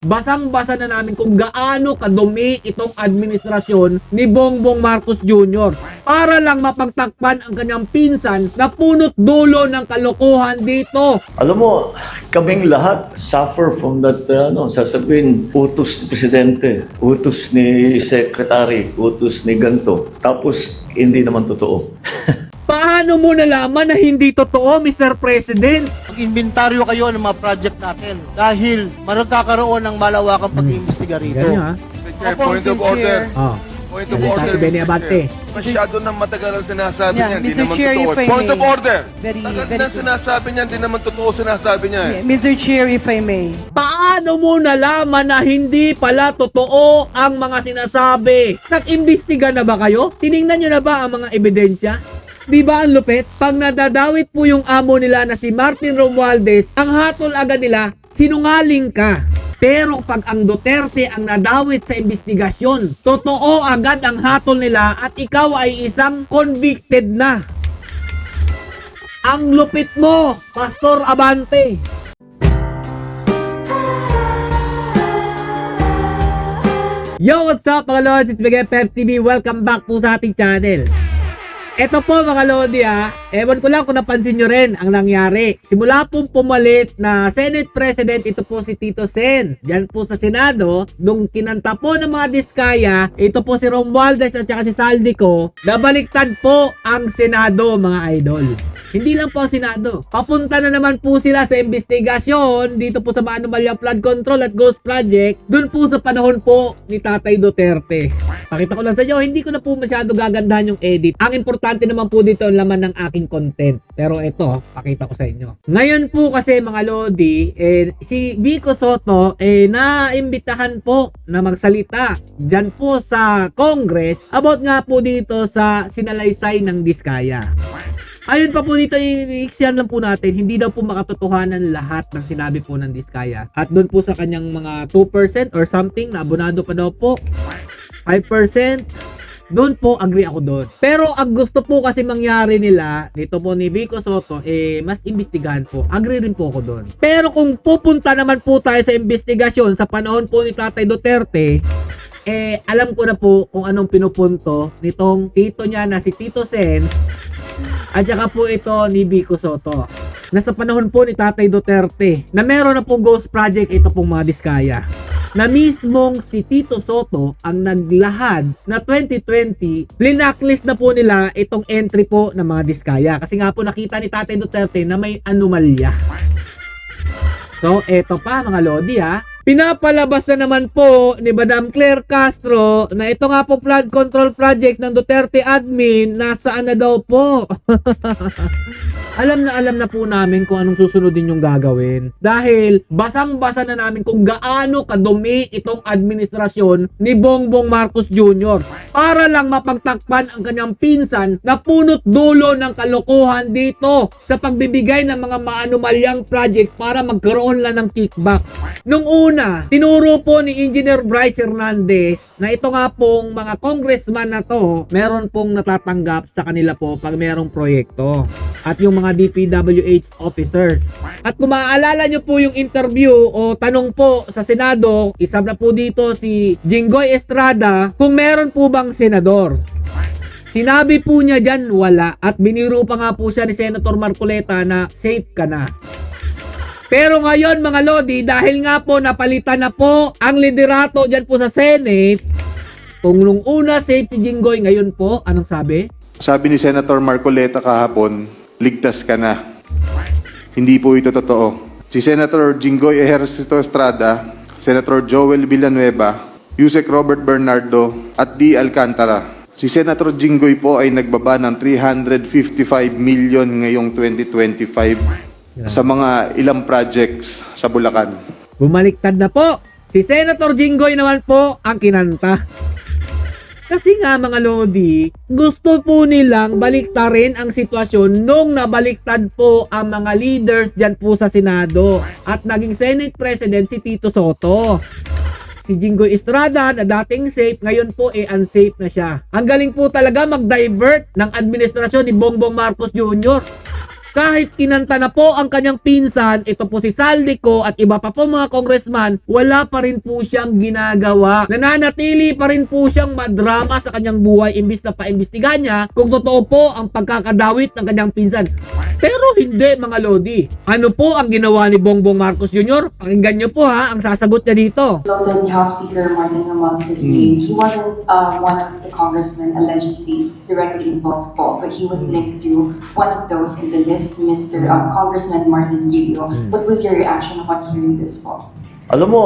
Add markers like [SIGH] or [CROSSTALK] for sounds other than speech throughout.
basang-basa na namin kung gaano kadumi itong administrasyon ni Bongbong Marcos Jr. Para lang mapagtakpan ang kanyang pinsan na punot dulo ng kalokohan dito. Alam mo, kaming lahat suffer from that, uh, ano, sasabihin, utos ni Presidente, utos ni Secretary, utos ni ganto. Tapos, hindi naman totoo. [LAUGHS] Paano mo nalaman na hindi totoo, Mr. President? Mag-inventaryo kayo ng mga project natin dahil magkakaroon ng malawakang pag-iimbestiga rito. Ganyan ha? Mr. Chair, Opo, point Mr. of order. Oh. Point of order, ni Benny Mr. Abante. Chair. Masyado nang matagal ang sinasabi Yeah, niya, hindi Mr. naman Chair, totoo. if I Point may. of order! Very- Tagal very na good. sinasabi niya, hindi naman totoo sinasabi niya eh. Mr. Chair, if I may. Paano mo nalaman na hindi pala totoo ang mga sinasabi? Nag-imbestiga na ba kayo? Tiningnan nyo na ba ang mga ebidensya? Di ba ang lupit? Pag nadadawit po yung amo nila na si Martin Romualdez, ang hatol agad nila, sinungaling ka. Pero pag ang Duterte ang nadawit sa investigasyon, totoo agad ang hatol nila at ikaw ay isang convicted na. Ang lupit mo, Pastor Abante. Yo, what's up mga Lodi? It's Miguel Peps TV. Welcome back po sa ating channel. Ito po mga Lodi ha, ewan ko lang kung napansin nyo rin ang nangyari. Simula pong pumalit na Senate President, ito po si Tito Sen. Diyan po sa Senado, nung kinanta po ng mga diskaya, ito po si Romualdez at saka si Saldico, nabaliktad po ang Senado mga idol. Hindi lang po ang Senado. Papunta na naman po sila sa investigasyon dito po sa Manumalyang Flood Control at Ghost Project. Doon po sa panahon po ni Tatay Duterte. Pakita ko lang sa inyo, hindi ko na po masyado gagandahan yung edit. Ang importante naman po dito ang laman ng aking content. Pero ito, pakita ko sa inyo. Ngayon po kasi mga Lodi, eh, si Vico Soto eh, naimbitahan po na magsalita dyan po sa Congress about nga po dito sa sinalaysay ng Diskaya. Ayun pa po dito, i-exam lang po natin, hindi daw po makatotohanan lahat ng sinabi po ng Diskaya. At doon po sa kanyang mga 2% or something, na abonado pa daw po, 5%, doon po agree ako doon. Pero ang gusto po kasi mangyari nila dito po ni Vico Soto eh mas imbestigahan po. Agree rin po ako doon. Pero kung pupunta naman po tayo sa investigasyon sa panahon po ni Tatay Duterte, eh alam ko na po kung anong pinupunto nitong tito niya na si Tito Sen at saka po ito ni Vico Soto. Nasa panahon po ni Tatay Duterte na meron na po ghost project ito pong mga diskaya. Na mismong si Tito Soto ang naglahad na 2020, linacklist na po nila itong entry po ng mga diskaya. Kasi nga po nakita ni Tatay Duterte na may anomalya. So, eto pa mga Lodi ha. Pinapalabas na naman po ni Madam Claire Castro na ito nga po flood control projects ng Duterte admin nasaan na daw po. [LAUGHS] alam na alam na po namin kung anong susunodin yung gagawin. Dahil basang-basa na namin kung gaano kadumi itong administrasyon ni Bongbong Marcos Jr. Para lang mapagtakpan ang kanyang pinsan na punot dulo ng kalokohan dito sa pagbibigay ng mga maanumalyang projects para magkaroon lang ng kickbacks. Nung una, tinuro po ni Engineer Bryce Hernandez na ito nga pong mga congressman na to, meron pong natatanggap sa kanila po pag merong proyekto. At yung mga DPWH officers. At kung maaalala nyo po yung interview o tanong po sa Senado, isab na po dito si Jinggoy Estrada kung meron po bang senador. Sinabi po niya dyan, wala. At biniro pa nga po siya ni Senator Marcoleta na safe ka na. Pero ngayon mga Lodi, dahil nga po napalitan na po ang liderato dyan po sa Senate, kung nung una safe si Jinggoy, ngayon po, anong sabi? Sabi ni Senator Marcoleta kahapon, ligtas ka na. Hindi po ito totoo. Si Senator Jinggoy Ejercito Estrada, Senator Joel Villanueva, Yusek Robert Bernardo, at D. Alcantara. Si Senator Jinggoy po ay nagbaba ng 355 million ngayong 2025 sa mga ilang projects sa Bulacan. Bumaliktad na po. Si Senator Jinggoy naman po ang kinanta. Kasi nga mga Lodi, gusto po nilang baliktarin ang sitwasyon nung nabaliktad po ang mga leaders dyan po sa Senado at naging Senate President si Tito Soto. Si Jinggoy Estrada na dating safe, ngayon po eh unsafe na siya. Ang galing po talaga mag-divert ng administrasyon ni Bongbong Marcos Jr. Kahit kinanta na po ang kanyang pinsan, ito po si Saldico at iba pa po mga congressman, wala pa rin po siyang ginagawa. Nananatili pa rin po siyang madrama sa kanyang buhay imbis na paimbestigahan niya kung totoo po ang pagkakadawit ng kanyang pinsan. Pero hindi mga Lodi. Ano po ang ginawa ni Bongbong Marcos Jr.? Pakinggan niyo po ha ang sasagot niya dito. Floated House Speaker Martin Romualdez' name. He wasn't uh, one of the congressmen allegedly directly involved po, but he was linked to one of those in the list, Mr. Uh, Congressman Martin Rio. What was your reaction upon hearing this po? Alam mo,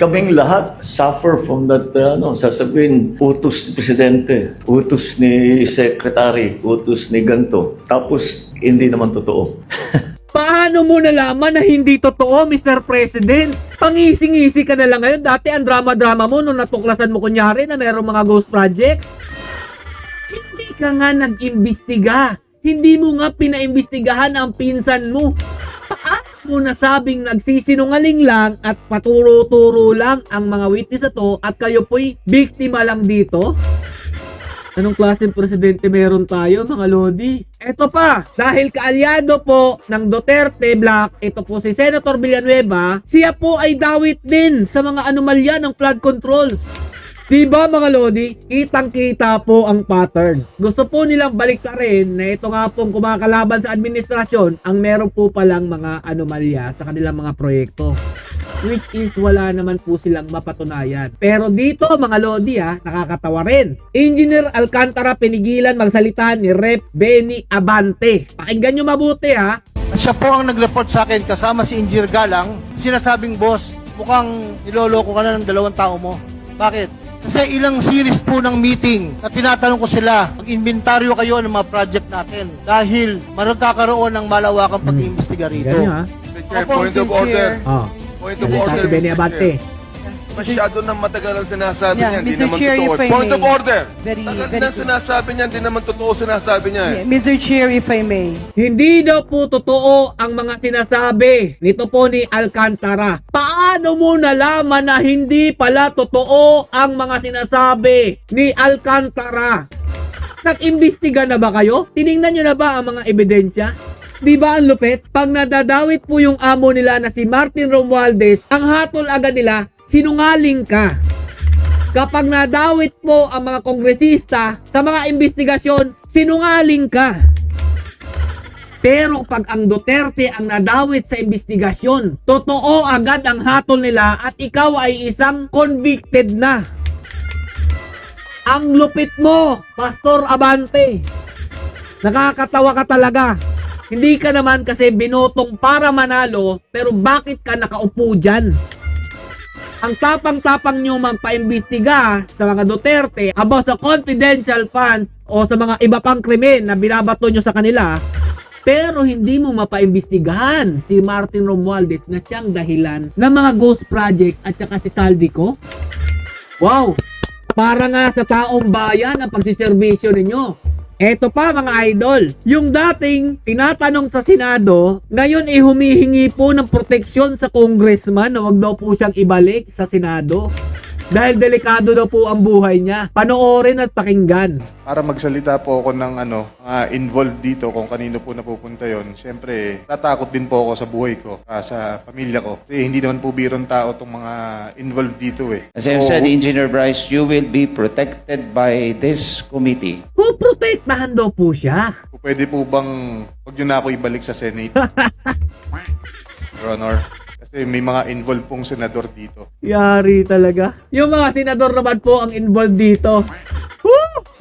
kaming lahat suffer from that, uh, ano, sasabihin, utos ni Presidente, utos ni Secretary, utos ni ganto. Tapos, hindi naman totoo. [LAUGHS] Paano mo nalaman na hindi totoo, Mr. President? Pangisi-ngisi ka na lang ngayon. Dati ang drama-drama mo nung natuklasan mo kunyari na merong mga ghost projects. Hindi ka nga nag-imbestiga. Hindi mo nga pinaimbestigahan ang pinsan mo. Paano mo nasabing nagsisinungaling lang at paturo-turo lang ang mga witness na to at kayo po'y biktima lang dito? Anong klaseng presidente meron tayo, mga Lodi? Eto pa, dahil kaalyado po ng Duterte Black, ito po si Senator Villanueva, siya po ay dawit din sa mga anomalya ng flood controls. Diba mga Lodi, kitang-kita po ang pattern. Gusto po nilang baliktarin na ito nga pong kumakalaban sa administrasyon ang meron po palang mga anomalya sa kanilang mga proyekto which is wala naman po silang mapatunayan. Pero dito mga Lodi ha, nakakatawa rin. Engineer Alcantara pinigilan magsalita ni Rep. Benny Abante. Pakinggan nyo mabuti ha. Siya po ang nag-report sa akin kasama si Engineer Galang. Sinasabing, boss, mukhang niloloko ka na ng dalawang tao mo. Bakit? Kasi ilang series po ng meeting na tinatanong ko sila, mag-inventaryo kayo ng mga project natin dahil magkakaroon ng malawakang pag-iimbestiga rito. Ganyan ha. Mr. Chair, Opo, point of order. Oh. Point of order, si Benny Mr. Chair. Masyado nang matagal ang sinasabi Yeah, niya, hindi Mr. naman Chair, totoo. if I Point of order. Very- Tagal very na good. sinasabi niya, hindi naman totoo sinasabi niya eh. Mr. Chair, if I may. Hindi daw po totoo ang mga sinasabi nito po ni Alcantara. Paano mo nalaman na hindi pala totoo ang mga sinasabi ni Alcantara? Nag-imbestiga na ba kayo? Tiningnan nyo na ba ang mga ebidensya? Di ba ang lupit? Pag nadadawit po yung amo nila na si Martin Romualdez, ang hatol agad nila, sinungaling ka. Kapag nadawit po ang mga kongresista sa mga investigasyon, sinungaling ka. Pero pag ang Duterte ang nadawit sa investigasyon, totoo agad ang hatol nila at ikaw ay isang convicted na. Ang lupit mo, Pastor Abante. Nakakatawa ka talaga. Hindi ka naman kasi binotong para manalo, pero bakit ka nakaupo dyan? Ang tapang-tapang nyo magpaimbestiga sa mga Duterte about sa confidential funds o sa mga iba pang krimen na binabato nyo sa kanila, pero hindi mo mapaimbestigahan si Martin Romualdez na siyang dahilan ng mga ghost projects at saka si Saldico? Wow! Para nga sa taong bayan ang pagsiservisyo ninyo. Eto pa mga idol, yung dating tinatanong sa Senado, ngayon ay humihingi po ng proteksyon sa congressman na wag daw po siyang ibalik sa Senado. Dahil delikado daw po ang buhay niya. Panoorin at pakinggan. Para magsalita po ako ng ano, mga involved dito kung kanino po napupunta yon. Siyempre, tatakot din po ako sa buhay ko, ah, sa pamilya ko. Kasi hindi naman po birong tao tong mga involved dito eh. As I've So, said, Engineer Bryce, you will be protected by this committee. Puprotektahan daw po siya. Pwede po bang wag nyo na ako ibalik sa Senate? [LAUGHS] Your Honor. Kasi may mga involved pong senador dito. Yari talaga. Yung mga senador naman po ang involved dito.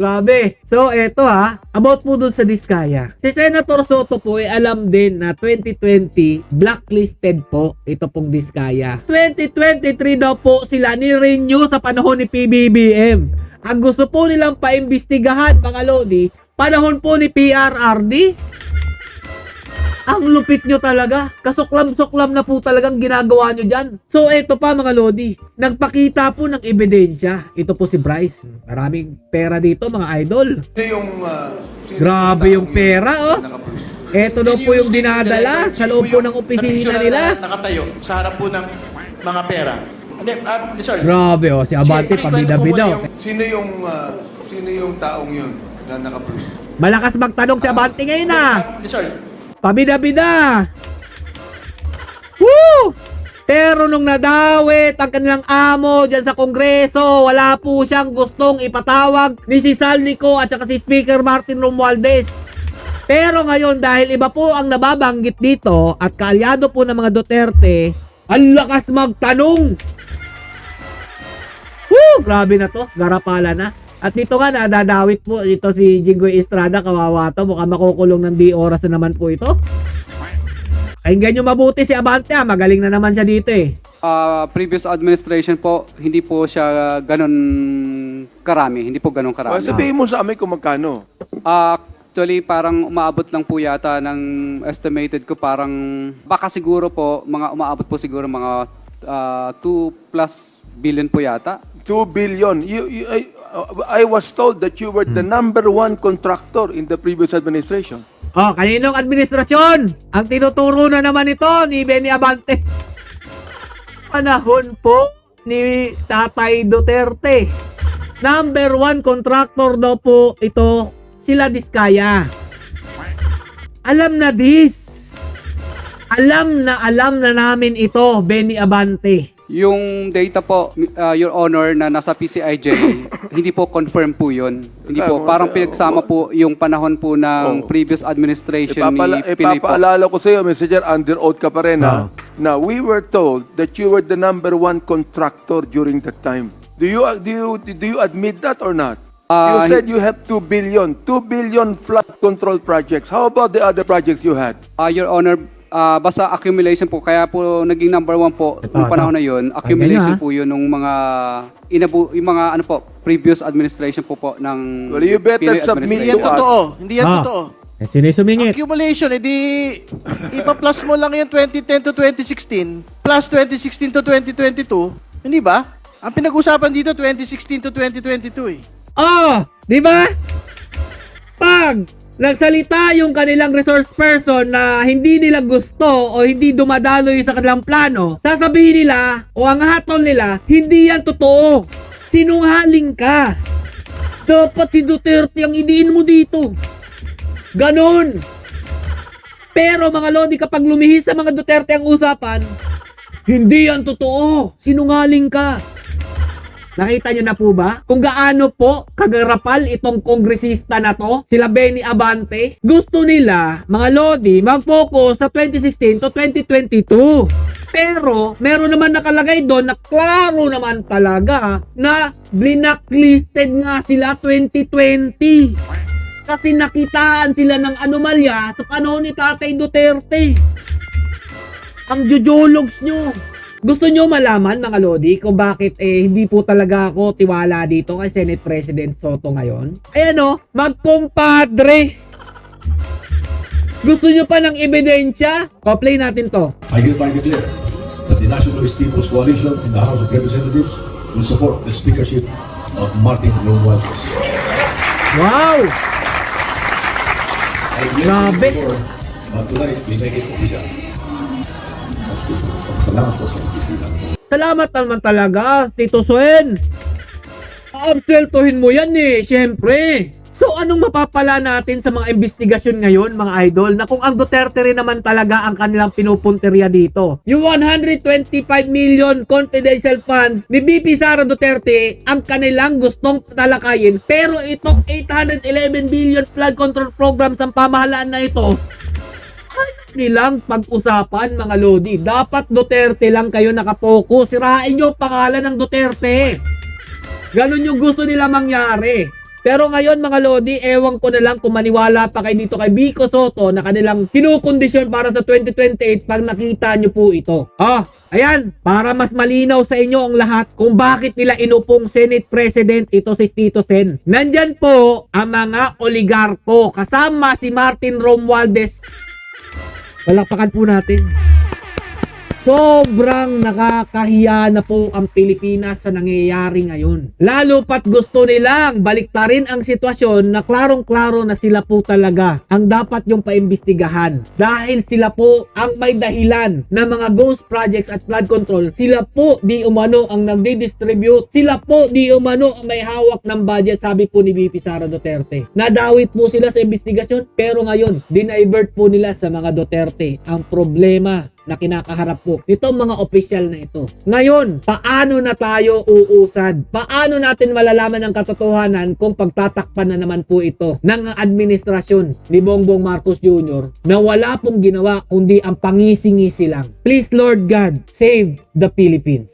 Grabe. So, eto ha. About po dun sa Diskaya. Si Senator Soto po ay alam din na 2020 blacklisted po ito pong Diskaya. 2023 daw po sila ni-renew sa panahon ni PBBM. Ang gusto po nilang paimbestigahan mga Lodi, panahon po ni PRRD. Ang lupit nyo talaga. Kasuklam-suklam na po talagang ginagawa nyo dyan. So, eto pa mga Lodi. Nagpakita po ng ebidensya. Ito po si Bryce. Maraming pera dito mga idol. Sino yung... ah, sino Grabe yung pera, oh. Eto daw po yung dinadala sa loob po ng opisina nila. nakatayo sa harap po ng mga pera. Hindi, ah, sorry. Grabe oh, si Abante pabida-bida. Sino yung... ah, sino yung taong yun na nakapulis? Malakas magtanong si Abante ngayon ah. Ah, sorry. Pabida-bida! Woo! Pero nung nadawit ang kanilang amo dyan sa kongreso, wala po siyang gustong ipatawag ni si Salnico at saka si Speaker Martin Romualdez. Pero ngayon dahil iba po ang nababanggit dito at kaalyado po ng mga Duterte, ang lakas magtanong. Woo! Grabe na to, garapala na. At dito nga nadadawit po ito si Jinggoy Estrada, kawawa to, mukhang makukulong ng di oras na naman po ito. Pakinggan nyo mabuti si Abante ah, magaling na naman siya dito eh. Ah, previous administration po, hindi po siya ganun karami. Hindi po ganun karami. sabihin mo sa amin kung magkano. Ah, actually, parang umaabot lang po yata ng estimated ko parang baka siguro po, mga umaabot po siguro mga 2 plus billion po yata. 2 billion. You, you, I, I was told that you were the number one contractor in the previous administration. Oh, kaninong administrasyon? Ang tinuturo na naman ito ni Benny Abante. Panahon po ni Tatay Duterte. Number one contractor daw po ito, sila Diskaya. Alam na this. Alam na alam na namin ito, Benny Abante. Yung data po, ah, Your Honor, na nasa PCIJ, [COUGHS] hindi po confirm po yun. Hindi po, Ah, parang ah, pinagsama po yung panahon po ng Oh. previous administration Ipapala, ni Pinoy po. ipapaalala ko sa iyo, Mr. Chair, under oath ka pa rin, ha? Now, we were told that you were the number one contractor during that time. Do you do you do you admit that or not? Ah, you said you have 2 billion, 2 billion flood control projects. How about the other projects you had? Ah, Your Honor, ah, basta accumulation po. Kaya po naging number one po Ito, nung panahon ito. na yun. Accumulation ganyan, po yun nung mga inabu yung mga ano po, previous administration po po ng Well, you better Pinoy submit Hindi administration. yan totoo. Hindi yan Ah. totoo. Eh, sinisumingit. Accumulation, edi ipa-plus mo lang yung 2010 to 2016 plus 2016 to 2022. Hindi ba? Ang pinag-usapan dito 2016 to 2022 eh. Oh, di ba? Pag nagsalita yung kanilang resource person na hindi nila gusto o hindi dumadaloy sa kanilang plano, sasabihin nila o ang hatol nila, hindi yan totoo. Sinungaling ka. Dapat si Duterte ang idiin mo dito. Ganon. Pero mga Lodi, kapag lumihis sa mga Duterte ang usapan, hindi yan totoo. Sinungaling ka. Nakita nyo na po ba kung gaano po kagarapal itong kongresista na to, sila Benny Abante? Gusto nila, mga Lodi, mag-focus sa 2016 to 2022. Pero, meron naman nakalagay doon na klaro naman talaga na blinaklisted nga sila 2020. Kasi nakitaan sila ng anomalya sa panahon ni Tatay Duterte. Ang jujologs nyo. Gusto nyo malaman mga Lodi kung bakit eh hindi po talaga ako tiwala dito kay Senate President Soto ngayon? Ayan o, magkumpadre. Gusto nyo pa ng ebidensya? Pa-play natin to. I hereby declare that the Nationalist People's Coalition in the House of Representatives will support the speakership of Martin Romualdez. Wow! Grabe. But tonight, we make it official. Salamat po sa bisita. Salamat naman talaga, Tito Swen. Aabseltohin mo yan eh, syempre. So anong mapapala natin sa mga investigasyon ngayon mga idol na kung ang Duterte rin naman talaga ang kanilang pinupunteriya dito. Yung 125 million confidential funds ni BP Sara Duterte ang kanilang gustong talakayin pero itong 811 billion flood control program sa pamahalaan na ito nilang pag-usapan mga Lodi. Dapat Duterte lang kayo nakapokus. Sirain nyo ang pangalan ng Duterte. Ganon yung gusto nila mangyari. Pero ngayon mga Lodi, ewan ko na lang kung maniwala pa kayo dito kay Vico Soto na kanilang kinukondisyon para sa 2028 pag nakita nyo po ito. Ah, ayan, para mas malinaw sa inyo ang lahat kung bakit nila inupong Senate President ito si Tito Sen. Nandyan po ang mga oligarko kasama si Martin Romualdez Palakpakan po natin. Sobrang nakakahiya na po ang Pilipinas sa nangyayari ngayon. Lalo pat gusto nilang baliktarin ang sitwasyon na klarong-klaro na sila po talaga ang dapat yung paimbestigahan. Dahil sila po ang may dahilan na mga ghost projects at flood control. Sila po di umano ang nagdi-distribute. Sila po di umano ang may hawak ng budget sabi po ni VP Sara Duterte. Nadawit po sila sa investigasyon pero ngayon dinivert po nila sa mga Duterte. Ang problema na kinakaharap po nitong mga opisyal na ito. Ngayon, paano na tayo uusad? Paano natin malalaman ang katotohanan kung pagtatakpan na naman po ito ng administrasyon ni Bongbong Marcos Jr. na wala pong ginawa kundi ang pangisi-ngisi lang. Please Lord God, save the Philippines.